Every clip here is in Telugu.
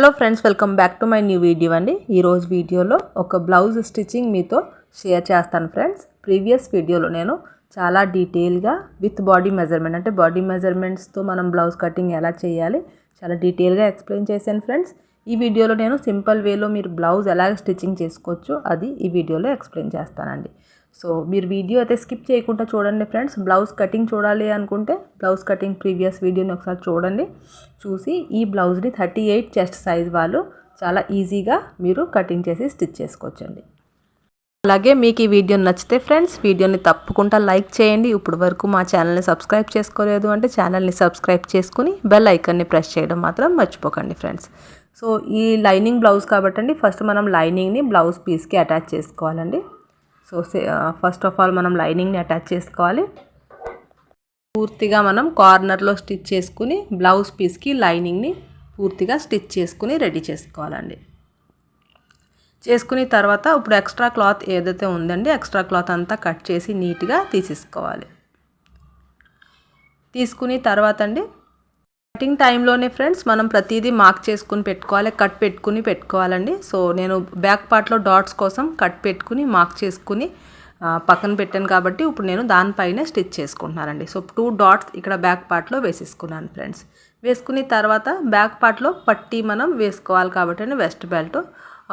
Hello friends welcome back to my new video అండి. ఈరోజు వీడియోలో ఒక బ్లౌజ్ స్టిచ్చింగ్ మీతో షేర్ చేస్తాను ఫ్రెండ్స్. ప్రీవియస్ వీడియోలో నేను చాలా డీటెయిల్గా విత్ బాడీ మెజర్మెంట్ అంటే బాడీ మెజర్మెంట్స్తో మనం బ్లౌజ్ కటింగ్ ఎలా చేయాలి చాలా డీటెయిల్గా ఎక్స్ప్లెయిన్ చేశాను ఫ్రెండ్స్. ఈ వీడియోలో నేను సింపుల్ వేలో మీరు బ్లౌజ్ ఎలా స్టిచ్చింగ్ చేసుకోవచ్చు అది ఈ వీడియోలో ఎక్స్ప్లెయిన్ చేస్తానండి. సో మీరు వీడియో అయితే స్కిప్ చేయకుండా చూడండి ఫ్రెండ్స్. బ్లౌజ్ కటింగ్ చూడాలి అనుకుంటే బ్లౌజ్ కటింగ్ ప్రీవియస్ వీడియోని ఒకసారి చూడండి. చూసి ఈ బ్లౌజ్ని థర్టీ ఎయిట్ చెస్ట్ సైజ్ వాళ్ళు చాలా ఈజీగా మీరు కటింగ్ చేసి స్టిచ్ చేసుకోవచ్చండి. అలాగే మీకు ఈ వీడియో నచ్చితే ఫ్రెండ్స్ వీడియోని తప్పకుండా లైక్ చేయండి. ఇప్పుడు వరకు మా ఛానల్ని సబ్స్క్రైబ్ చేసుకోలేదు అంటే ఛానల్ని సబ్స్క్రైబ్ చేసుకుని బెల్ ఐకన్ని ప్రెస్ చేయడం మాత్రం మర్చిపోకండి ఫ్రెండ్స్. సో ఈ లైనింగ్ బ్లౌజ్ కాబట్టి ఫస్ట్ మనం లైనింగ్ని బ్లౌజ్ పీస్కి అటాచ్ చేసుకోవాలండి. సో ఫస్ట్ ఆఫ్ ఆల్ మనం లైనింగ్ని అటాచ్ చేసుకోవాలి. పూర్తిగా మనం కార్నర్లో స్టిచ్ చేసుకుని బ్లౌజ్ పీస్కి లైనింగ్ని పూర్తిగా స్టిచ్ చేసుకుని రెడీ చేసుకోవాలండి. చేసుకుని తర్వాత ఇప్పుడు ఎక్స్ట్రా క్లాత్ ఏదైతే ఉందండి ఎక్స్ట్రా క్లాత్ అంతా కట్ చేసి నీట్గా తీసేసుకోవాలి. తీసుకుని తర్వాత అండి కటింగ్ టైంలోనే ఫ్రెండ్స్ మనం ప్రతిదీ మార్క్ చేసుకుని పెట్టుకోవాలి కట్ పెట్టుకుని పెట్టుకోవాలండి. సో నేను బ్యాక్ పార్ట్లో డాట్స్ కోసం కట్ పెట్టుకుని మార్క్ చేసుకుని పక్కన పెట్టాను కాబట్టి ఇప్పుడు నేను దానిపైనే స్టిచ్ చేసుకుంటున్నానండి. సో టూ డాట్స్ ఇక్కడ బ్యాక్ పార్ట్లో వేసేసుకున్నాను ఫ్రెండ్స్. వేసుకుని తర్వాత బ్యాక్ పార్ట్లో పట్టీ మనం వేసుకోవాలి కాబట్టి వెస్ట్ బెల్ట్.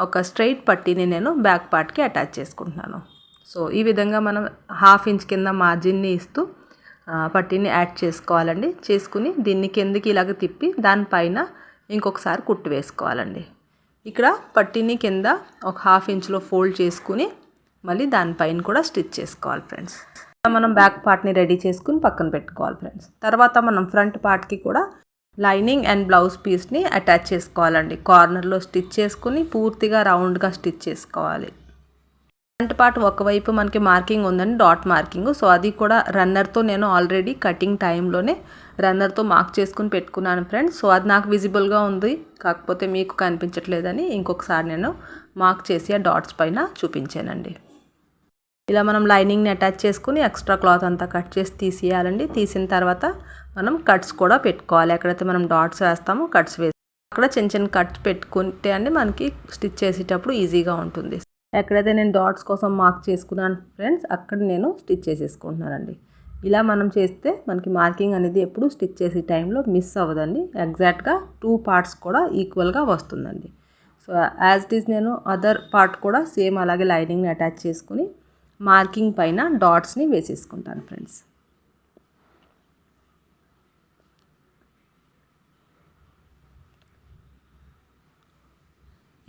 ఒక స్ట్రైట్ పట్టీని నేను బ్యాక్ పార్ట్కి అటాచ్ చేసుకుంటున్నాను. సో ఈ విధంగా మనం హాఫ్ ఇంచ్ కింద మార్జిన్ని ఇస్తూ పట్టీని యాడ్ చేసుకోవాలండి. చేసుకుని దీన్ని కిందకి ఇలాగ తిప్పి దానిపైన ఇంకొకసారి కుట్టు వేసుకోవాలండి. ఇక్కడ పట్టీని కింద ఒక హాఫ్ ఇంచ్లో ఫోల్డ్ చేసుకుని మళ్ళీ దానిపైన కూడా స్టిచ్ చేసుకోవాలి ఫ్రెండ్స్. మనం బ్యాక్ పార్ట్ని రెడీ చేసుకుని పక్కన పెట్టుకోవాలి ఫ్రెండ్స్. తర్వాత మనం ఫ్రంట్ పార్ట్కి కూడా లైనింగ్ అండ్ బ్లౌజ్ పీస్ని అటాచ్ చేసుకోవాలండి. కార్నర్లో స్టిచ్ చేసుకుని పూర్తిగా రౌండ్గా స్టిచ్ చేసుకోవాలి. ఫ్రంట్ పార్ట్ ఒకవైపు మనకి మార్కింగ్ ఉందండి డాట్ మార్కింగ్. సో అది కూడా రన్నర్తో నేను ఆల్రెడీ కటింగ్ టైంలోనే రన్నర్తో మార్క్ చేసుకుని పెట్టుకున్నాను ఫ్రెండ్స్ సో అది నాకు విజిబుల్గా ఉంది. కాకపోతే మీకు కనిపించట్లేదని ఇంకొకసారి నేను మార్క్ చేసి ఆ డాట్స్ పైన చూపించానండి. ఇలా మనం లైనింగ్ని అటాచ్ చేసుకుని ఎక్స్ట్రా క్లాత్ అంతా కట్ చేసి తీసేయాలండి. తీసిన తర్వాత మనం కట్స్ కూడా పెట్టుకోవాలి. ఎక్కడైతే మనం డాట్స్ వేస్తామో కట్స్ వేసి అక్కడ చిన్న చిన్న కట్స్ పెట్టుకుంటే అండి మనకి స్టిచ్ చేసేటప్పుడు ఈజీగా ఉంటుంది. ఎక్కడైతే నేను డాట్స్ కోసం మార్క్ చేసుకున్నాను ఫ్రెండ్స్ అక్కడ నేను స్టిచ్ చేసేసుకుంటున్నానండి. ఇలా మనం చేస్తే మనకి మార్కింగ్ అనేది ఎప్పుడు స్టిచ్ చేసే టైంలో మిస్ అవ్వదండి. ఎగ్జాక్ట్గా టూ పార్ట్స్ కూడా ఈక్వల్గా వస్తుందండి. సో యాజ్ ఇట్ ఈస్ నేను అదర్ పార్ట్ కూడా సేమ్ అలాగే లైనింగ్ని అటాచ్ చేసుకుని మార్కింగ్ పైన డాట్స్ని వేసేసుకుంటాను ఫ్రెండ్స్.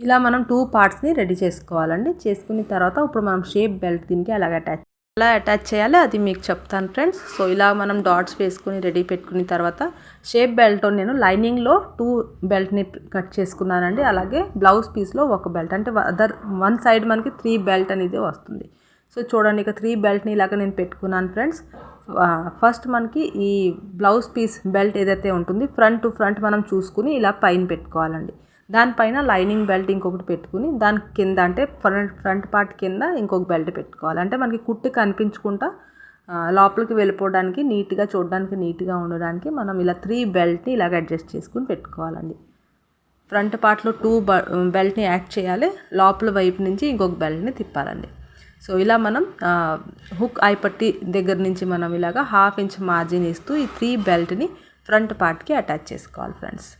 ఇలా మనం టూ పార్ట్స్ని రెడీ చేసుకోవాలండి. చేసుకున్న తర్వాత ఇప్పుడు మనం షేప్ బెల్ట్ దీనికి అలాగ అటాచ్ ఎలా అటాచ్ చేయాలి అది మీకు చెప్తాను ఫ్రెండ్స్ సో ఇలా మనం డాట్స్ వేసుకుని రెడీ పెట్టుకున్న తర్వాత షేప్ బెల్ట్ నేను లైనింగ్లో టూ బెల్ట్ని కట్ చేసుకున్నానండి. అలాగే బ్లౌజ్ పీస్లో ఒక బెల్ట్ అంటే అదర్ వన్ సైడ్ మనకి త్రీ బెల్ట్ అనేది వస్తుంది. సో చూడండి ఇక త్రీ బెల్ట్ని ఇలాగ నేను పెట్టుకున్నాను ఫ్రెండ్స్ ఫస్ట్ మనకి ఈ బ్లౌజ్ పీస్ బెల్ట్ ఏదైతే ఉంటుంది ఫ్రంట్ టు ఫ్రంట్ మనం చూసుకుని ఇలా పైన పెట్టుకోవాలండి. దానిపైన లైనింగ్ బెల్ట్ ఇంకొకటి పెట్టుకుని దాని కింద అంటే ఫ్రంట్ ఫ్రంట్ పార్ట్ కింద ఇంకొక బెల్ట్ పెట్టుకోవాలి. అంటే మనకి కుట్టు కనిపించకుండా లోపలికి వెళ్ళిపోవడానికి నీట్గా చూడడానికి నీట్గా ఉండడానికి మనం ఇలా త్రీ బెల్ట్ని ఇలాగ అడ్జస్ట్ చేసుకుని పెట్టుకోవాలండి. ఫ్రంట్ పార్ట్లో టూ బెల్ట్ని యాడ్ చేయాలి. లోపల వైపు నుంచి ఇంకొక బెల్ట్ని తిప్పాలండి. సో ఇలా మనం హుక్ ఐపట్టి దగ్గర నుంచి మనం ఇలాగ హాఫ్ ఇంచ్ మార్జిన్ ఇస్తూ ఈ త్రీ బెల్ట్ని ఫ్రంట్ పార్ట్కి అటాచ్ చేసుకోవాలి ఫ్రెండ్స్.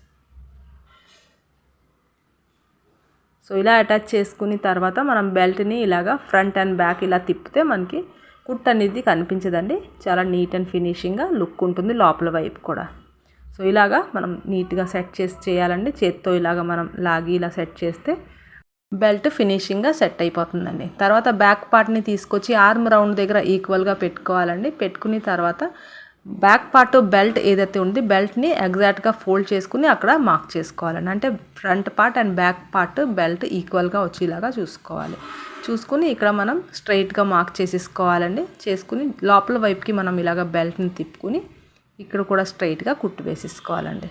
సో ఇలా అటాచ్ చేసుకుని తర్వాత మనం బెల్ట్ని ఇలాగా ఫ్రంట్ అండ్ బ్యాక్ ఇలా తిప్పితే మనకి కుట్ అనేది కనిపించదండి. చాలా నీట్ అండ్ ఫినిషింగ్గా లుక్ ఉంటుంది లోపల వైపు కూడా. సో ఇలాగా మనం నీట్గా సెట్ చేసి చేయాలండి. చేత్తో ఇలాగ మనం లాగి ఇలా సెట్ చేస్తే బెల్ట్ ఫినిషింగ్గా సెట్ అయిపోతుందండి. తర్వాత బ్యాక్ పార్ట్ని తీసుకొచ్చి ఆర్మ్ రౌండ్ దగ్గర ఈక్వల్గా పెట్టుకోవాలండి. పెట్టుకుని తర్వాత బ్యాక్ పార్ట్ బెల్ట్ ఏదైతే ఉంది బెల్ట్ని ఎగ్జాక్ట్గా ఫోల్డ్ చేసుకుని అక్కడ మార్క్ చేసుకోవాలండి అంటే front part and back part belt ఈక్వల్గా వచ్చేలాగా చూసుకోవాలి. చూసుకుని ఇక్కడ మనం స్ట్రైట్గా మార్క్ చేసేసుకోవాలండి. చేసుకుని లోపల వైపుకి మనం ఇలాగ బెల్ట్ని తిప్పుకుని ఇక్కడ కూడా స్ట్రైట్గా కుట్టు వేసేసుకోవాలండి.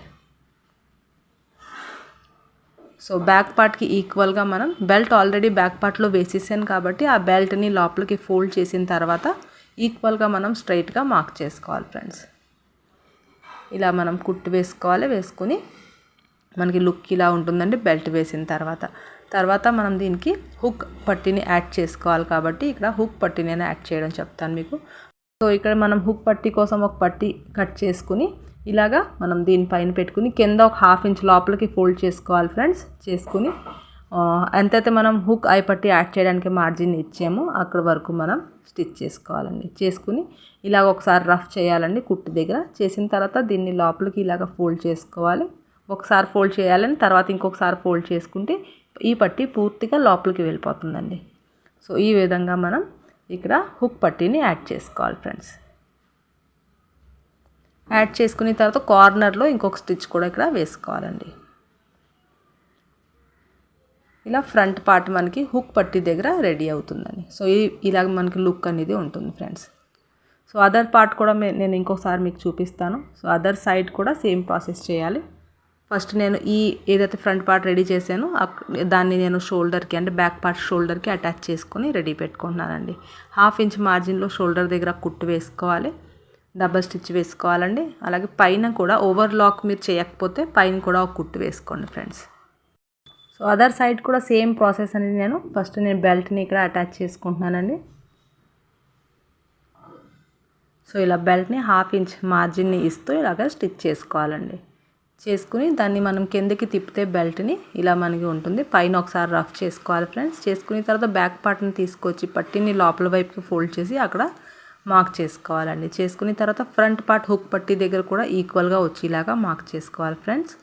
సో బ్యాక్ పార్ట్కి ఈక్వల్గా మనం బెల్ట్ ఆల్రెడీ బ్యాక్ పార్ట్లో వేసేసాను కాబట్టి ఆ బెల్ట్ని లోపలికి ఫోల్డ్ చేసిన తర్వాత ఈక్వల్గా మనం స్ట్రైట్గా మార్క్ చేసుకోవాలి ఫ్రెండ్స్ ఇలా మనం కుట్టు వేసుకోవాలి వేసుకుని మనకి లుక్ ఇలా ఉంటుందండి బెల్ట్ వేసిన తర్వాత. తర్వాత మనం దీనికి హుక్ పట్టిని యాడ్ చేసుకోవాలి కాబట్టి ఇక్కడ హుక్ పట్టీ నేను యాడ్ చేయడం చెప్తాను మీకు. సో ఇక్కడ మనం హుక్ పట్టి కోసం ఒక పట్టి కట్ చేసుకుని ఇలాగా మనం దీనిపైన పెట్టుకుని కింద ఒక హాఫ్ ఇంచ్ లోపలికి ఫోల్డ్ చేసుకోవాలి ఫ్రెండ్స్ చేసుకుని ఎంతైతే మనం హుక్ ఐ పట్టి యాడ్ చేయడానికి మార్జిన్ ఇచ్చామో అక్కడ వరకు మనం స్టిచ్ చేసుకోవాలండి. చేసుకుని ఇలాగ ఒకసారి రఫ్ చేయాలండి కుట్టు దగ్గర. చేసిన తర్వాత దీన్ని లోపలికి ఇలాగ ఫోల్డ్ చేసుకోవాలి. ఒకసారి ఫోల్డ్ చేయాలని తర్వాత ఇంకొకసారి ఫోల్డ్ చేసుకుంటే ఈ పట్టీ పూర్తిగా లోపలికి వెళ్ళిపోతుందండి. సో ఈ విధంగా మనం ఇక్కడ హుక్ పట్టీని యాడ్ చేసుకోవాలి ఫ్రెండ్స్. యాడ్ చేసుకున్న తర్వాత కార్నర్లో ఇంకొక స్టిచ్ కూడా ఇక్కడ వేసుకోవాలండి. ఇలా ఫ్రంట్ పార్ట్ మనకి హుక్ పట్టి దగ్గర రెడీ అవుతుందండి. సో ఈ ఇలాగ మనకి లుక్ అనేది ఉంటుంది ఫ్రెండ్స్. సో అదర్ పార్ట్ కూడా నేను ఇంకోసారి మీకు చూపిస్తాను. సో అదర్ సైడ్ కూడా సేమ్ ప్రాసెస్ చేయాలి. ఫస్ట్ నేను ఈ ఏదైతే ఫ్రంట్ పార్ట్ రెడీ చేశానో దాన్ని నేను షోల్డర్కి అంటే బ్యాక్ పార్ట్ షోల్డర్కి అటాచ్ చేసుకొని రెడీ పెట్టుకుంటున్నానండి. హాఫ్ ఇంచ్ మార్జిన్లో షోల్డర్ దగ్గర కుట్టు వేసుకోవాలి. డబల్ స్టిచ్ వేసుకోవాలండి. అలాగే పైన కూడా ఓవర్లాక్ మీరు చేయకపోతే పైన కూడా ఒక కుట్టు వేసుకోండి ఫ్రెండ్స్. సో అదర్ సైడ్ కూడా సేమ్ ప్రాసెస్ అనేది నేను ఫస్ట్ నేను బెల్ట్ని ఇక్కడ అటాచ్ చేసుకుంటున్నానండి. సో ఇలా బెల్ట్ని హాఫ్ ఇంచ్ మార్జిన్ని ఇస్తూ ఇలాగ స్టిచ్ చేసుకోవాలండి. చేసుకుని దాన్ని మనం కిందకి తిప్పితే బెల్ట్ని ఇలా మనకి ఉంటుంది. పైన ఒకసారి రఫ్ చేసుకోవాలి ఫ్రెండ్స్ చేసుకున్న తర్వాత బ్యాక్ పార్ట్ని తీసుకొచ్చి పట్టీని లోపల వైపుకి ఫోల్డ్ చేసి అక్కడ మార్క్ చేసుకోవాలండి. చేసుకున్న తర్వాత ఫ్రంట్ పార్ట్ హుక్ పట్టీ దగ్గర కూడా ఈక్వల్గా వచ్చేలాగా మార్క్ చేసుకోవాలి ఫ్రెండ్స్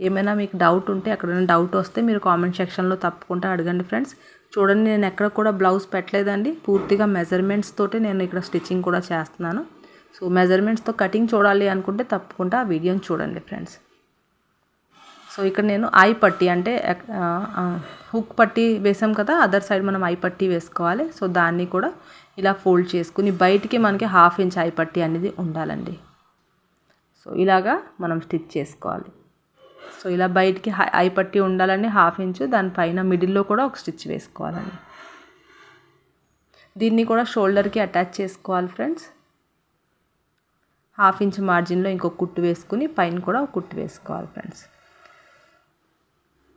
ఏమైనా మీకు డౌట్ ఉంటే ఎక్కడైనా డౌట్ వస్తే మీరు కామెంట్ సెక్షన్లో తప్పకుండా అడగండి ఫ్రెండ్స్ చూడండి నేను ఎక్కడ కూడా బ్లౌజ్ పెట్టలేదండి. పూర్తిగా మెజర్మెంట్స్ తోటి నేను ఇక్కడ స్టిచ్చింగ్ కూడా చేస్తున్నాను. సో మెజర్మెంట్స్తో కటింగ్ చూడాలి అనుకుంటే తప్పకుండా ఆ వీడియోని చూడండి ఫ్రెండ్స్ సో ఇక్కడ నేను ఐ పట్టి అంటే హుక్ పట్టి వేసాం కదా అదర్ సైడ్ మనం ఐ పట్టీ వేసుకోవాలి. సో దాన్ని కూడా ఇలా ఫోల్డ్ చేసుకుని బయటికి మనకి హాఫ్ ఇంచ్ ఐ పట్టి అనేది ఉండాలండి. సో ఇలాగా మనం స్టిచ్ చేసుకోవాలి. సో ఇలా బయటికి హై- ఐ పట్టి ఉండాలండి హాఫ్ ఇంచు దానిపైన మిడిల్లో కూడా ఒక స్టిచ్ వేసుకోవాలండి. దీన్ని కూడా షోల్డర్కి అటాచ్ చేసుకోవాలి ఫ్రెండ్స్. హాఫ్ ఇంచ్ మార్జిన్లో ఇంకొక కుట్టు వేసుకుని పైన కూడా ఒక కుట్టు వేసుకోవాలి ఫ్రెండ్స్.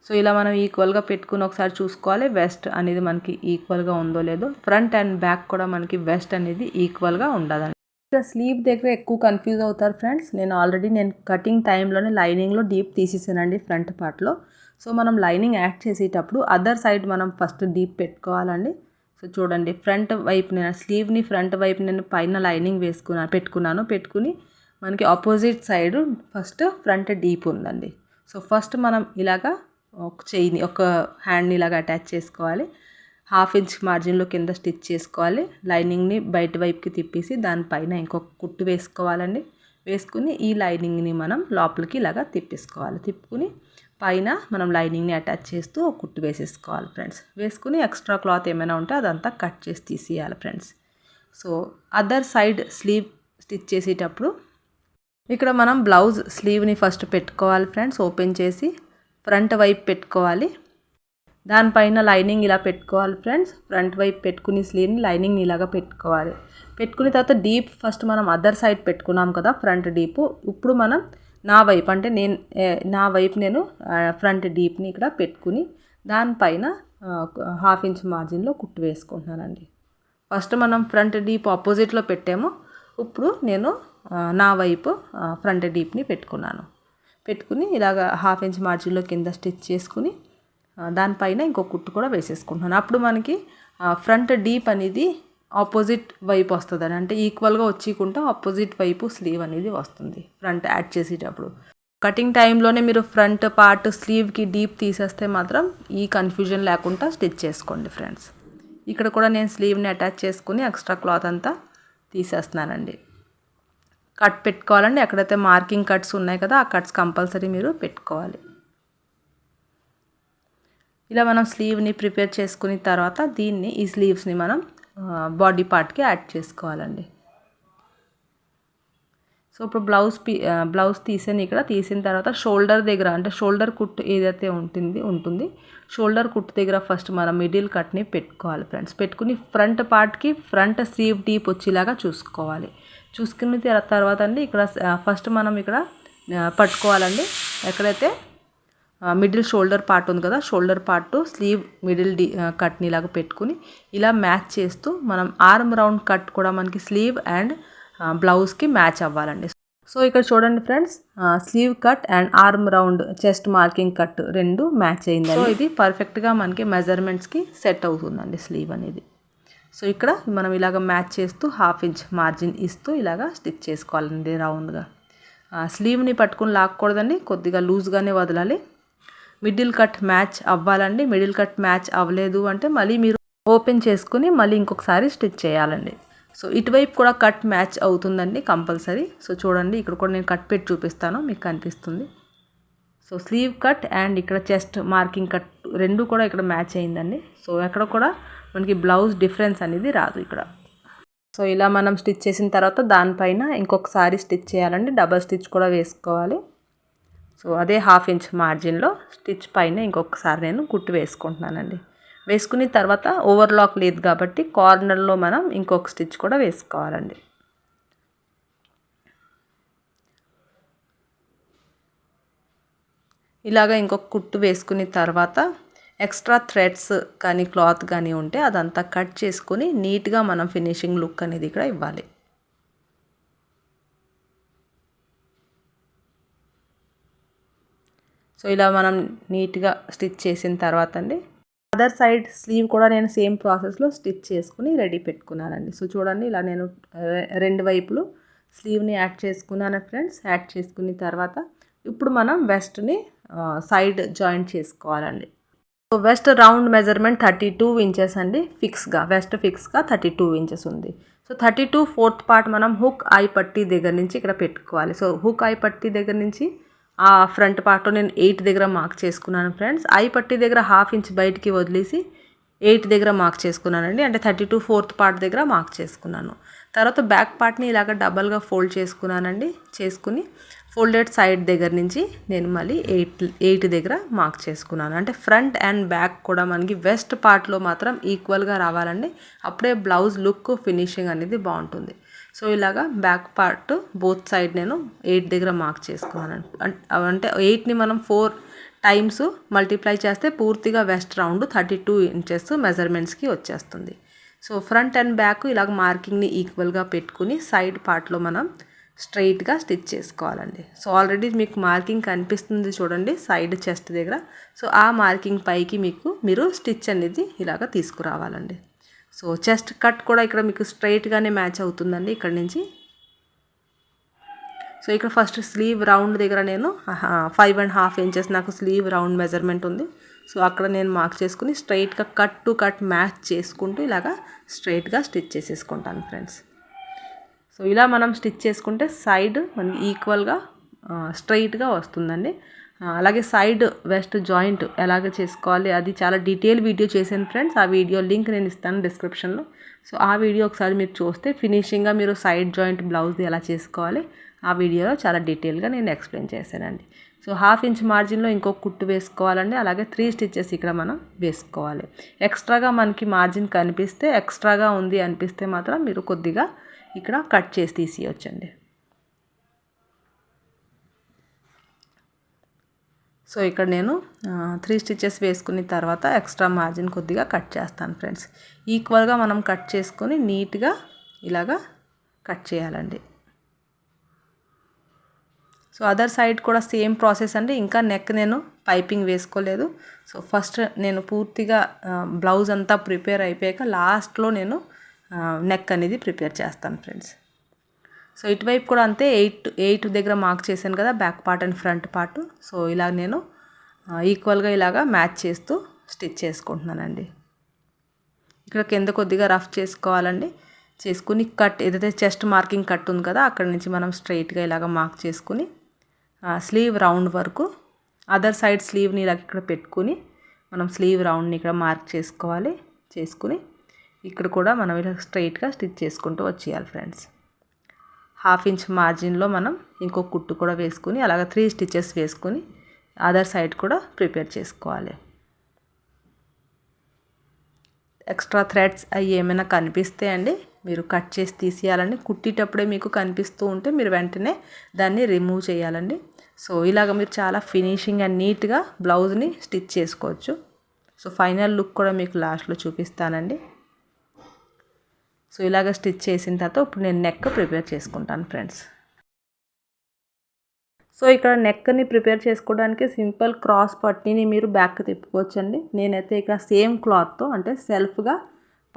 సో ఇలా మనం ఈక్వల్గా పెట్టుకుని ఒకసారి చూసుకోవాలి వెస్ట్ అనేది మనకి ఈక్వల్గా ఉందో లేదో. ఫ్రంట్ అండ్ బ్యాక్ కూడా మనకి వెస్ట్ అనేది ఈక్వల్గా ఉండదండి స్లీవ్ దగ్గర ఎక్కువ కన్ఫ్యూజ్ అవుతారు ఫ్రెండ్స్ నేను ఆల్రెడీ నేను కటింగ్ టైంలోనే లైనింగ్లో డీప్ తీసేసానండి ఫ్రంట్ పార్ట్లో సో మనం లైనింగ్ యాడ్ చేసేటప్పుడు అదర్ సైడ్ మనం ఫస్ట్ డీప్ పెట్టుకోవాలండి. సో చూడండి ఫ్రంట్ వైపు నేను స్లీవ్ని ఫ్రంట్ వైపు నేను పైన లైనింగ్ వేసుకున్నాను పెట్టుకున్నాను. పెట్టుకుని మనకి opposite side first front deep ఉందండి. సో ఫస్ట్ మనం ఇలాగా ఒక చెయ్యిని ఒక హ్యాండ్ని ఇలాగ అటాచ్ చేసుకోవాలి. హాఫ్ ఇంచ్ మార్జిన్లో కింద స్టిచ్ చేసుకోవాలి. లైనింగ్ని బయట వైపుకి తిప్పేసి దానిపైన ఇంకొక కుట్టు వేసుకోవాలండి. వేసుకుని ఈ లైనింగ్ని మనం లోపలికి ఇలాగా తిప్పేసుకోవాలి. తిప్పుకుని పైన మనం లైనింగ్ని అటాచ్ చేస్తూ ఒక కుట్టు వేసేసుకోవాలి ఫ్రెండ్స్. వేసుకుని ఎక్స్ట్రా క్లాత్ ఏమైనా ఉంటే అదంతా కట్ చేసి తీసేయాలి friends. So other side sleeve stitch చేసేటప్పుడు ఇక్కడ మనం బ్లౌజ్ స్లీవ్ని ఫస్ట్ పెట్టుకోవాలి ఫ్రెండ్స్. ఓపెన్ చేసి ఫ్రంట్ వైపు పెట్టుకోవాలి. దానిపైన లైనింగ్ ఇలా పెట్టుకోవాలి ఫ్రెండ్స్. ఫ్రంట్ వైపు పెట్టుకుని స్లీవ్ని లైనింగ్ ఇలాగా పెట్టుకోవాలి. పెట్టుకున్న తర్వాత డీప్ ఫస్ట్ మనం అదర్ సైడ్ పెట్టుకున్నాం కదా ఫ్రంట్ డీప్. ఇప్పుడు మనం నా వైపు అంటే నేను నా వైపు నేను ఫ్రంట్ డీప్ని ఇక్కడ పెట్టుకుని దానిపైన హాఫ్ ఇంచ్ మార్జిన్లో కుట్టు వేసుకుంటున్నానండి. ఫస్ట్ మనం ఫ్రంట్ డీప్ ఆపోజిట్లో పెట్టాము. ఇప్పుడు నేను నా వైపు ఫ్రంట్ డీప్ని పెట్టుకున్నాను. పెట్టుకుని ఇలాగ హాఫ్ ఇంచ్ మార్జిన్లో కింద స్టిచ్ చేసుకుని దానిపైన ఇంకో కుట్టు కూడా వేసేసుకుంటున్నాను. అప్పుడు మనకి ఫ్రంట్ డీప్ అనేది ఆపోజిట్ వైపు వస్తుంది అంటే ఈక్వల్గా వచ్చికుంటా ఆపోజిట్ వైపు స్లీవ్ అనేది వస్తుంది ఫ్రంట్ యాడ్ చేసేటప్పుడు. కటింగ్ టైంలోనే మీరు ఫ్రంట్ పార్ట్ స్లీవ్కి డీప్ తీసేస్తే మాత్రం ఈ కన్ఫ్యూజన్ లేకుండా స్టిచ్ చేసుకోండి ఫ్రెండ్స్. ఇక్కడ కూడా నేను స్లీవ్ని అటాచ్ చేసుకుని ఎక్స్ట్రా క్లాత్ అంతా తీసేస్తున్నానండి. కట్ పెట్టుకోవాలండి ఎక్కడైతే మార్కింగ్ కట్స్ ఉన్నాయి కదా ఆ కట్స్ కంపల్సరీ మీరు పెట్టుకోవాలి. ఇలా మనం స్లీవ్ని ప్రిపేర్ చేసుకున్న తర్వాత దీన్ని ఈ స్లీవ్స్ని మనం బాడీ పార్ట్కి యాడ్ చేసుకోవాలండి. సో ఇప్పుడు బ్లౌజ్ పీ బ్లౌజ్ తీసాను ఇక్కడ తీసిన తర్వాత షోల్డర్ దగ్గర అంటే షోల్డర్ కుట్టు ఏదైతే ఉంటుంది ఉంటుంది షోల్డర్ కుట్టు దగ్గర ఫస్ట్ మనం మిడిల్ కట్ని పెట్టుకోవాలి ఫ్రెండ్స్ పెట్టుకుని ఫ్రంట్ పార్ట్కి ఫ్రంట్ స్లీవ్ డీప్ వచ్చేలాగా చూసుకోవాలి. చూసుకున్న తర్వాత అండి ఇక్కడ ఫస్ట్ మనం ఇక్కడ పట్టుకోవాలండి. ఎక్కడైతే మిడిల్ షోల్డర్ పార్ట్ ఉంది కదా shoulder part sleeve middle D కట్ని ఇలాగ పెట్టుకుని ఇలా మ్యాచ్ చేస్తూ మనం ఆర్మ్ రౌండ్ కట్ కూడా మనకి స్లీవ్ అండ్ బ్లౌజ్కి మ్యాచ్ అవ్వాలండి. సో ఇక్కడ చూడండి friends sleeve cut and arm round chest marking cut రెండు మ్యాచ్ అయింది సో ఇది పర్ఫెక్ట్గా మనకి మెజర్మెంట్స్కి సెట్ అవుతుందండి స్లీవ్ అనేది. సో ఇక్కడ మనం ఇలాగ మ్యాచ్ చేస్తూ హాఫ్ ఇంచ్ మార్జిన్ ఇస్తూ ఇలాగ స్టిచ్ చేసుకోవాలండి రౌండ్గా స్లీవ్ని పట్టుకుని లాక్కూడదండి కొద్దిగా లూజ్గానే వదలాలి. మిడిల్ కట్ మ్యాచ్ అవ్వాలండి. మిడిల్ కట్ మ్యాచ్ అవ్వలేదు అంటే మళ్ళీ మీరు ఓపెన్ చేసుకుని మళ్ళీ ఇంకొకసారి స్టిచ్ చేయాలండి. సో ఇటువైపు కూడా కట్ మ్యాచ్ అవుతుందండి కంపల్సరీ. సో చూడండి ఇక్కడ కూడా నేను కట్ పెట్టి చూపిస్తాను. మీకు కనిపిస్తుంది. సో స్లీవ్ కట్ అండ్ ఇక్కడ చెస్ట్ మార్కింగ్ కట్ రెండు కూడా ఇక్కడ మ్యాచ్ అయిందండి. సో ఎక్కడ కూడా మనకి బ్లౌజ్ డిఫరెన్స్ అనేది రాదు ఇక్కడ. సో ఇలా మనం స్టిచ్ చేసిన తర్వాత దానిపైన ఇంకొకసారి స్టిచ్ చేయాలండి. డబల్ స్టిచ్ కూడా వేసుకోవాలి. సో అదే హాఫ్ ఇంచ్ మార్జిన్లో స్టిచ్ పైన ఇంకొకసారి నేను కుట్టు వేసుకుంటున్నానండి. వేసుకున్న తర్వాత ఓవర్లాక్ లేదు కాబట్టి కార్నర్లో మనం ఇంకొక స్టిచ్ కూడా వేసుకోవాలండి. ఇలాగ ఇంకొక కుట్టు వేసుకున్న తర్వాత ఎక్స్ట్రా థ్రెడ్స్ కానీ క్లాత్ కానీ ఉంటే అదంతా కట్ చేసుకుని నీట్గా మనం ఫినిషింగ్ లుక్ అనేది ఇక్కడ ఇవ్వాలి. సో ఇలా మనం నీట్గా స్టిచ్ చేసిన తర్వాత అండి అదర్ సైడ్ స్లీవ్ కూడా నేను సేమ్ ప్రాసెస్లో స్టిచ్ చేసుకుని రెడీ పెట్టుకున్నానండి. సో చూడండి ఇలా నేను రెండు వైపులు స్లీవ్ని యాడ్ చేసుకున్నాను ఫ్రెండ్స్. యాడ్ చేసుకున్న తర్వాత ఇప్పుడు మనం వెస్ట్ని సైడ్ జాయింట్ చేసుకోవాలండి. So waist round measurement thirty two inches అండి ఫిక్స్గా వెస్ట్ ఫిక్స్గా థర్టీ టూ ఇంచెస్ ఉంది. So thirty two fourth part మనం హుక్ ఐ పట్టీ దగ్గర నుంచి ఇక్కడ పెట్టుకోవాలి. సో హుక్ ఐ పట్టీ దగ్గర నుంచి ఆ ఫ్రంట్ పార్ట్లో నేను ఎయిట్ దగ్గర మార్క్ చేసుకున్నాను ఫ్రెండ్స్ ఐ పట్టీ దగ్గర హాఫ్ ఇంచ్ బయటికి వదిలేసి ఎయిట్ దగ్గర మార్క్ చేసుకున్నానండి. అంటే థర్టీ టూ ఫోర్త్ పార్ట్ దగ్గర మార్క్ చేసుకున్నాను. తర్వాత బ్యాక్ పార్ట్ని ఇలాగ డబల్గా ఫోల్డ్ చేసుకున్నానండి. చేసుకుని ఫోల్డెడ్ సైడ్ దగ్గర నుంచి నేను మళ్ళీ ఎయిట్ ఎయిట్ దగ్గర మార్క్ చేసుకున్నాను. అంటే ఫ్రంట్ అండ్ బ్యాక్ కూడా మనకి వెస్ట్ పార్ట్లో మాత్రం ఈక్వల్గా రావాలండి. అప్పుడే బ్లౌజ్ లుక్ ఫినిషింగ్ అనేది బాగుంటుంది. సో ఇలాగా బ్యాక్ పార్ట్ బోత్ సైడ్ నేను ఎయిట్ దగ్గర మార్క్ చేసుకున్నాను. అంటే ఎయిట్ని మనం ఫోర్ టైమ్స్ మల్టిప్లై చేస్తే పూర్తిగా waist round thirty two inches మెజర్మెంట్స్కి వచ్చేస్తుంది. సో ఫ్రంట్ అండ్ బ్యాక్ ఇలాగ మార్కింగ్ని ఈక్వల్గా పెట్టుకుని సైడ్ పార్ట్లో మనం స్ట్రైట్గా స్టిచ్ చేసుకోవాలండి. సో ఆల్రెడీ మీకు మార్కింగ్ కనిపిస్తుంది చూడండి సైడ్ చెస్ట్ దగ్గర. సో ఆ మార్కింగ్ పైకి మీకు మీరు స్టిచ్ అనేది ఇలాగ తీసుకురావాలండి. సో చెస్ట్ కట్ కూడా ఇక్కడ మీకు స్ట్రైట్గానే మ్యాచ్ అవుతుందండి ఇక్కడ నుంచి. సో ఇక్కడ ఫస్ట్ స్లీవ్ రౌండ్ దగ్గర నేను ఫైవ్ అండ్ హాఫ్ ఇంచెస్ నాకు స్లీవ్ రౌండ్ మెజర్మెంట్ ఉంది. సో అక్కడ నేను మార్క్ చేసుకుని స్ట్రైట్గా కట్ టు కట్ మ్యాచ్ చేసుకుంటూ ఇలాగా స్ట్రైట్గా స్టిచ్ చేసేసుకుంటాను ఫ్రెండ్స్ సో ఇలా మనం స్టిచ్ చేసుకుంటే సైడ్ మనకి ఈక్వల్గా స్ట్రైట్గా వస్తుందండి. అలాగే సైడ్ వెస్ట్ జాయింట్ ఎలాగ చేసుకోవాలి అది చాలా డీటెయిల్ వీడియో చేశాను ఫ్రెండ్స్. ఆ వీడియో లింక్ నేను ఇస్తాను డిస్క్రిప్షన్లో. సో ఆ వీడియో ఒకసారి మీరు చూస్తే ఫినిషింగ్గా మీరు సైడ్ జాయింట్ బ్లౌజ్ ఎలా చేసుకోవాలి ఆ వీడియోలో చాలా డీటెయిల్గా నేను ఎక్స్ప్లెయిన్ చేశానండి. సో హాఫ్ ఇంచ్ మార్జిన్లో ఇంకో కుట్టు వేసుకోవాలండి. అలాగే త్రీ స్టిచ్చెస్ ఇక్కడ మనం వేసుకోవాలి. ఎక్స్ట్రాగా మనకి మార్జిన్ కనిపిస్తే ఎక్స్ట్రాగా ఉంది అనిపిస్తే మాత్రం మీరు కొద్దిగా ఇక్కడ కట్ చేసి తీసియొచ్చండి. సో ఇక్కడ నేను త్రీ స్టిచెస్ వేసుకున్న తర్వాత ఎక్స్ట్రా మార్జిన్ కొద్దిగా కట్ చేస్తాను ఫ్రెండ్స్ ఈక్వల్గా మనం కట్ చేసుకొని నీట్గా ఇలాగా కట్ చేయాలండి. సో అదర్ సైడ్ కూడా సేమ్ ప్రాసెస్ అండి. ఇంకా నెక్ నేను పైపింగ్ వేసుకోలేదు. సో ఫస్ట్ నేను పూర్తిగా బ్లౌజ్ అంతా ప్రిపేర్ అయిపోయాక లాస్ట్లో నేను నెక్ అనేది ప్రిపేర్ చేస్తాను ఫ్రెండ్స్ సో ఇటువైపు కూడా అంతే ఎయిట్ ఎయిట్ దగ్గర మార్క్ చేశాను కదా back part and front part so ఇలా నేను ఈక్వల్గా ఇలాగా మ్యాచ్ చేస్తూ స్టిచ్ చేసుకుంటున్నానండి. ఇక్కడ కింద కొద్దిగా రఫ్ చేసుకోవాలండి. చేసుకుని కట్ ఏదైతే చెస్ట్ మార్కింగ్ కట్ ఉంది కదా అక్కడ నుంచి మనం స్ట్రైట్గా ఇలాగ మార్క్ చేసుకుని స్లీవ్ రౌండ్ వరకు అదర్ సైడ్ స్లీవ్ని ఇలా ఇక్కడ పెట్టుకుని మనం స్లీవ్ రౌండ్ని ఇక్కడ మార్క్ చేసుకోవాలి. చేసుకుని ఇక్కడ కూడా మనం ఇలా స్ట్రైట్గా స్టిచ్ చేసుకుంటూ వచ్చేయాలి ఫ్రెండ్స్ హాఫ్ ఇంచ్ మార్జిన్లో మనం ఇంకో కుట్టు కూడా వేసుకుని అలాగ త్రీ స్టిచెస్ వేసుకొని అదర్ సైడ్ కూడా ప్రిపేర్ చేసుకోవాలి. ఎక్స్ట్రా థ్రెడ్స్ అవి ఏమైనా కనిపిస్తే అండి మీరు కట్ చేసి తీసేయాలండి. కుట్టేటప్పుడే మీకు కనిపిస్తూ ఉంటే మీరు వెంటనే దాన్ని రిమూవ్ చేయాలండి. సో ఇలాగ మీరు చాలా ఫినిషింగ్ అండ్ నీట్గా బ్లౌజ్ని స్టిచ్ చేసుకోవచ్చు. సో ఫైనల్ లుక్ కూడా మీకు లాస్ట్లో చూపిస్తానండి. సో ఇలాగ స్టిచ్ చేసిన తర్వాత ఇప్పుడు నేను నెక్ ప్రిపేర్ చేసుకుంటాను ఫ్రెండ్స్. సో ఇక్కడ నెక్ని ప్రిపేర్ చేసుకోవడానికి సింపుల్ క్రాస్ పట్టీని మీరు బ్యాక్ తిప్పుకోవచ్చండి. నేనైతే ఇక్కడ సేమ్ క్లాత్తో అంటే సెల్ఫ్గా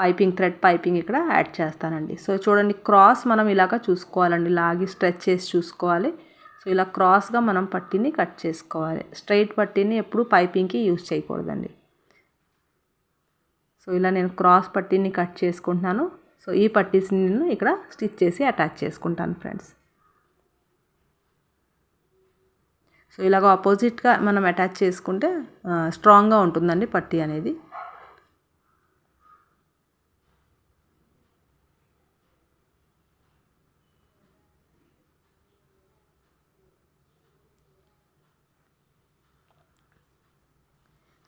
పైపింగ్ థ్రెడ్ పైపింగ్ ఇక్కడ యాడ్ చేస్తానండి. సో చూడండి క్రాస్ మనం ఇలాగ చూసుకోవాలండి. లాగి స్ట్రెచ్ చేసి చూసుకోవాలి. సో ఇలా క్రాస్గా మనం పట్టీని కట్ చేసుకోవాలి. స్ట్రైట్ పట్టీని ఎప్పుడు పైపింగ్కి యూజ్ చేయకూడదండి. సో ఇలా నేను క్రాస్ పట్టీని కట్ చేసుకుంటున్నాను. సో ఈ పట్టీస్ని నేను ఇక్కడ స్టిచ్ చేసి అటాచ్ చేసుకుంటాను ఫ్రెండ్స్. సో ఇలాగ ఆపోజిట్గా మనం అటాచ్ చేసుకుంటే స్ట్రాంగ్గా ఉంటుందండి పట్టీ అనేది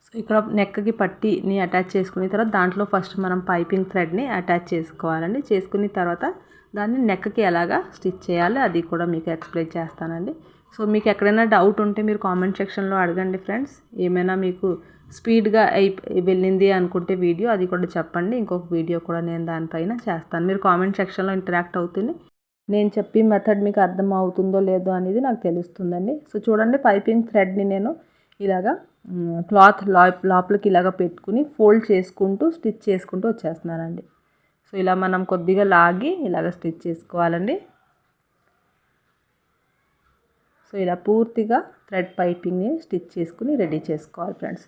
సో ఇక్కడ నెక్కకి పట్టిని అటాచ్ చేసుకున్న తర్వాత దాంట్లో ఫస్ట్ మనం పైపింగ్ థ్రెడ్ని అటాచ్ చేసుకోవాలండి. చేసుకున్న తర్వాత దాన్ని నెక్కకి ఎలాగా స్టిచ్ చేయాలి అది కూడా మీకు ఎక్స్ప్లెయిన్ చేస్తానండి. సో మీకు ఎక్కడైనా డౌట్ ఉంటే మీరు కామెంట్ సెక్షన్లో అడగండి ఫ్రెండ్స్. ఏమైనా మీకు స్పీడ్గా అయి వెళ్ళింది అనుకుంటే వీడియో అది కూడా చెప్పండి. ఇంకొక వీడియో కూడా నేను దానిపైన చేస్తాను. మీరు కామెంట్ సెక్షన్లో ఇంటరాక్ట్ అవుతుంది నేను చెప్పి మెథడ్ మీకు అర్థం అవుతుందో లేదో అనేది నాకు తెలుస్తుందండి. సో చూడండి పైపింగ్ థ్రెడ్ని నేను ఇలాగా క్లాత్ లోపలికి ఇలాగ పెట్టుకుని ఫోల్డ్ చేసుకుంటూ స్టిచ్ చేసుకుంటూ వచ్చేస్తున్నానండి. సో ఇలా మనం కొద్దిగా లాగి ఇలాగ స్టిచ్ చేసుకోవాలండి. సో ఇలా పూర్తిగా థ్రెడ్ పైపింగ్ని స్టిచ్ చేసుకుని రెడీ చేసుకోవాలి ఫ్రెండ్స్.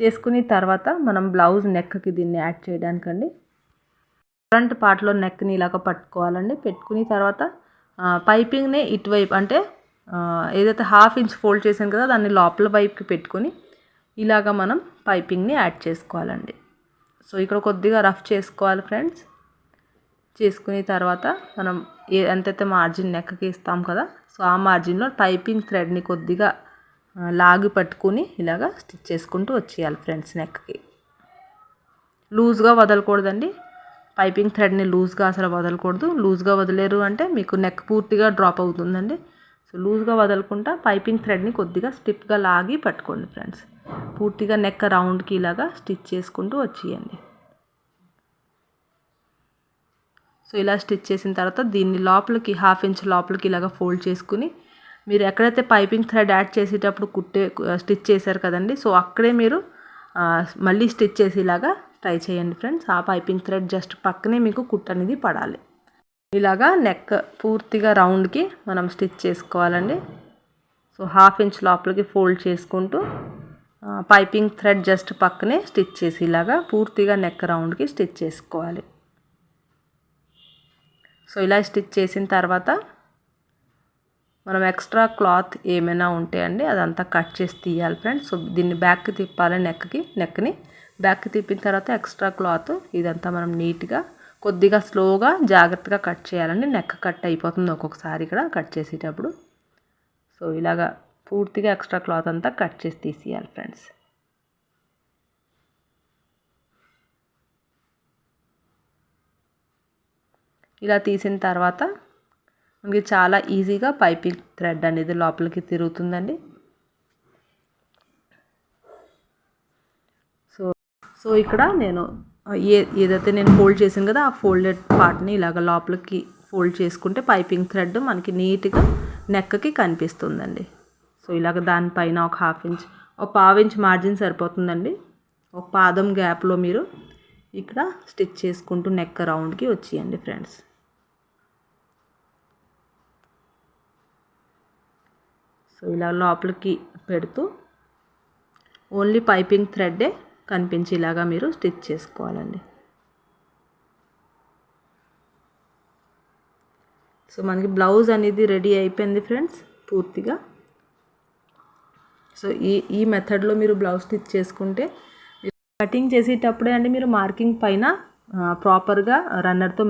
చేసుకుని తర్వాత మనం బ్లౌజ్ నెక్కి దీన్ని యాడ్ చేయడానికండి. ఫ్రంట్ పార్ట్లో నెక్ని ఇలాగ పట్టుకోవాలండి. పెట్టుకుని తర్వాత పైపింగ్ని ఇటువైపు అంటే ఏదైతే హాఫ్ ఇంచ్ ఫోల్డ్ చేసాను కదా దాన్ని లోపల వైపుకి పెట్టుకొని ఇలాగ మనం పైపింగ్ని యాడ్ చేసుకోవాలండి. సో ఇక్కడ కొద్దిగా రఫ్ చేసుకోవాలి ఫ్రెండ్స్. చేసుకుని తర్వాత మనం ఏ ఎంతైతే మార్జిన్ నెక్కకి ఇస్తాం కదా సో ఆ మార్జిన్లో పైపింగ్ థ్రెడ్ని కొద్దిగా లాగి పట్టుకుని ఇలాగా స్టిచ్ చేసుకుంటూ వచ్చేయాలి ఫ్రెండ్స్ నెక్కి. లూజ్గా వదలకూడదండి. పైపింగ్ థ్రెడ్ని లూజ్గా అసలు వదలకూడదు. లూజ్గా వదిలేరు అంటే మీకు నెక్ పూర్తిగా డ్రాప్ అవుతుందండి. సో లూజ్గా వదలకుండా పైపింగ్ థ్రెడ్ని కొద్దిగా స్టిప్గా లాగి పట్టుకోండి ఫ్రెండ్స్. పూర్తిగా నెక్ రౌండ్కి ఇలాగా స్టిచ్ చేసుకుంటూ వచ్చేయండి. సో ఇలా స్టిచ్ చేసిన తర్వాత దీన్ని లోపలికి హాఫ్ ఇంచ్ లోపలికి ఇలాగ ఫోల్డ్ చేసుకుని మీరు ఎక్కడైతే పైపింగ్ థ్రెడ్ యాడ్ చేసేటప్పుడు కుట్టే స్టిచ్ చేశారు కదండి సో అక్కడే మీరు మళ్ళీ స్టిచ్ చేసేలాగా ట్రై చేయండి ఫ్రెండ్స్. ఆ పైపింగ్ థ్రెడ్ జస్ట్ పక్కనే మీకు కుట్ అనేది పడాలి. ఇలాగా నెక్ పూర్తిగా రౌండ్కి మనం స్టిచ్ చేసుకోవాలండి. సో హాఫ్ ఇంచ్ లోపలికి ఫోల్డ్ చేసుకుంటూ పైపింగ్ థ్రెడ్ జస్ట్ పక్కనే స్టిచ్ చేసి ఇలాగా పూర్తిగా నెక్ రౌండ్కి స్టిచ్ చేసుకోవాలి. సో ఇలా స్టిచ్ చేసిన తర్వాత మనం ఎక్స్ట్రా క్లాత్ ఏమైనా ఉంటే అండి అదంతా కట్ చేసి తీయాలి ఫ్రెండ్స్. సో దీన్ని బ్యాక్కి తిప్పాలి నెక్కి నెక్ని. బ్యాక్కి తిప్పిన తర్వాత ఎక్స్ట్రా క్లాత్ ఇదంతా మనం నీట్గా కొద్దిగా స్లోగా జాగ్రత్తగా కట్ చేయాలండి. నెక్ కట్ అయిపోతుంది ఒక్కొక్కసారి ఇక్కడ కట్ చేసేటప్పుడు. సో ఇలాగా పూర్తిగా ఎక్స్ట్రా క్లాత్ అంతా కట్ చేసి తీసేయాలి ఫ్రెండ్స్. ఇలా తీసిన తర్వాత మనకి చాలా ఈజీగా పైపింగ్ థ్రెడ్ అనేది లోపలికి తిరుగుతుందండి. సో సో ఇక్కడ నేను ఏ ఏదైతే నేను ఫోల్డ్ చేసాను కదా ఆ ఫోల్డెడ్ పార్ట్ని ఇలాగ లోపలికి ఫోల్డ్ చేసుకుంటే పైపింగ్ థ్రెడ్ మనకి నీట్గా నెక్కకి కనిపిస్తుందండి. సో ఇలాగ దానిపైన ఒక హాఫ్ ఇంచ్ ఒక పావు ఇంచ్ మార్జిన్ సరిపోతుందండి. ఒక పాదం గ్యాప్లో మీరు ఇక్కడ స్టిచ్ చేసుకుంటూ నెక్ రౌండ్కి వచ్చేయండి ఫ్రెండ్స్ సో ఇలా లోపలికి పెడుతూ ఓన్లీ పైపింగ్ థ్రెడ్డే కనిపించేలాగా మీరు స్టిచ్ చేసుకోవాలండి. సో మనకి బ్లౌజ్ అనేది రెడీ అయిపోయింది ఫ్రెండ్స్ పూర్తిగా. సో ఈ ఈ మెథడ్లో మీరు బ్లౌజ్ స్టిచ్ చేసుకుంటే కటింగ్ చేసేటప్పుడే అండి మీరు మార్కింగ్ పైన ప్రాపర్గా రన్నర్తో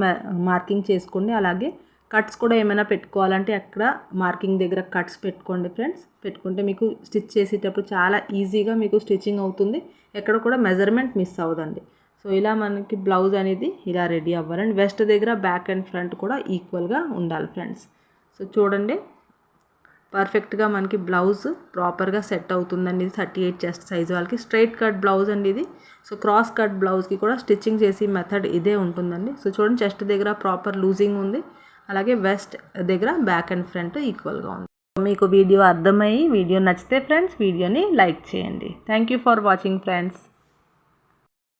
మార్కింగ్ చేసుకోండి. అలాగే కట్స్ కూడా ఏమైనా పెట్టుకోవాలంటే అక్కడ మార్కింగ్ దగ్గర కట్స్ పెట్టుకోండి ఫ్రెండ్స్ పెట్టుకుంటే మీకు స్టిచ్ చేసేటప్పుడు చాలా ఈజీగా మీకు స్టిచ్చింగ్ అవుతుంది. ఎక్కడ కూడా మెజర్మెంట్ మిస్ అవ్వదండి. సో ఇలా మనకి బ్లౌజ్ అనేది ఇలా రెడీ అవ్వాలండి వెస్ట్ దగ్గర బ్యాక్ అండ్ ఫ్రంట్ కూడా ఈక్వల్గా ఉండాలి ఫ్రెండ్స్ సో చూడండి. పర్ఫెక్ట్గా మనకి బ్లౌజ్ ప్రాపర్గా సెట్ అవుతుందండి. ఇది థర్టీ ఎయిట్ చెస్ట్ సైజ్ వాళ్ళకి. స్ట్రైట్ కట్ బ్లౌజ్ అండి ఇది. సో క్రాస్ కట్ బ్లౌజ్కి కూడా స్టిచ్చింగ్ చేసి మెథడ్ ఇదే ఉంటుందండి. సో చూడండి చెస్ట్ దగ్గర ప్రాపర్ లూజింగ్ ఉంది. అలాగే వెస్ట్ దగ్గర బ్యాక్ అండ్ ఫ్రంట్ ఈక్వల్గా ఉంది. మీకు వీడియో అర్థమయ్యి వీడియో నచ్చితే ఫ్రెండ్స్ వీడియోని లైక్ చేయండి. Thank you for watching friends.